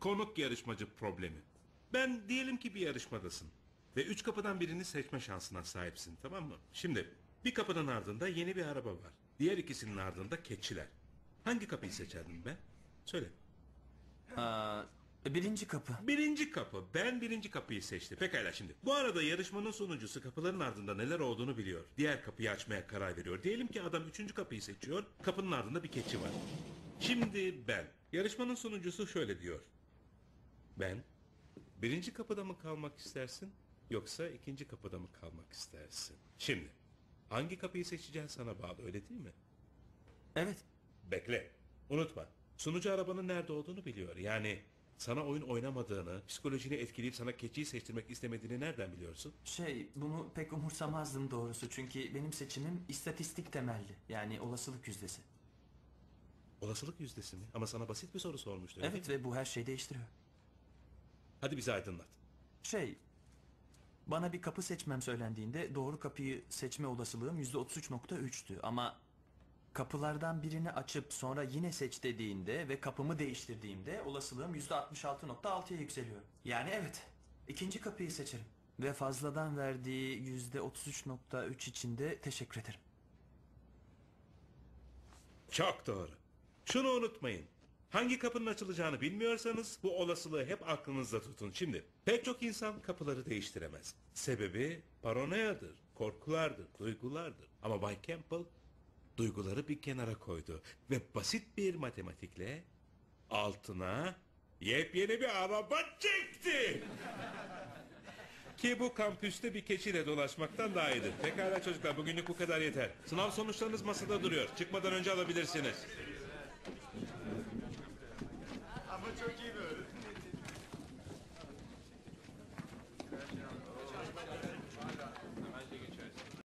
Konuk yarışmacı problemi. Ben diyelim ki bir yarışmadasın. Ve üç kapıdan birini seçme şansına sahipsin tamam mı? Şimdi bir kapının ardında yeni bir araba var. Diğer ikisinin ardında keçiler. Hangi kapıyı seçerdin ben? Söyle. Aa, birinci kapı. Birinci kapı. Ben birinci kapıyı seçtim. Pekala şimdi. Bu arada yarışmanın sonuncusu kapıların ardında neler olduğunu biliyor. Diğer kapıyı açmaya karar veriyor. Diyelim ki adam üçüncü kapıyı seçiyor. Kapının ardında bir keçi var. Şimdi ben. Yarışmanın sonuncusu şöyle diyor. Ben birinci kapıda mı kalmak istersin yoksa ikinci kapıda mı kalmak istersin? Şimdi hangi kapıyı seçeceğin sana bağlı öyle değil mi? Evet. Bekle. Unutma. Sunucu arabanın nerede olduğunu biliyor. Yani sana oyun oynamadığını, psikolojini etkileyip sana keçiyi seçtirmek istemediğini nereden biliyorsun? Şey, bunu pek umursamazdım doğrusu. Çünkü benim seçimim istatistik temelli. Yani olasılık yüzdesi. Olasılık yüzdesi mi? Ama sana basit bir soru sormuştu. Evet ve bu her şeyi değiştiriyor. Hadi bizi aydınlat. Şey, bana bir kapı seçmem söylendiğinde doğru kapıyı seçme olasılığım %33.3'tü. Ama kapılardan birini açıp sonra yine seç dediğinde ve kapımı değiştirdiğimde olasılığım %66.6'ya yükseliyor. Yani evet, ikinci kapıyı seçerim. Ve fazladan verdiği %33.3 için de teşekkür ederim. Çok doğru. Şunu unutmayın. Hangi kapının açılacağını bilmiyorsanız bu olasılığı hep aklınızda tutun. Şimdi pek çok insan kapıları değiştiremez. Sebebi paranoyadır, korkulardır, duygulardır. Ama Bay Campbell duyguları bir kenara koydu ve basit bir matematikle altına yepyeni bir araba çekti. Ki bu kampüste bir keçiyle dolaşmaktan daha iyidir. Pekala çocuklar bugünlük bu kadar yeter. Sınav sonuçlarınız masada duruyor. Çıkmadan önce alabilirsiniz.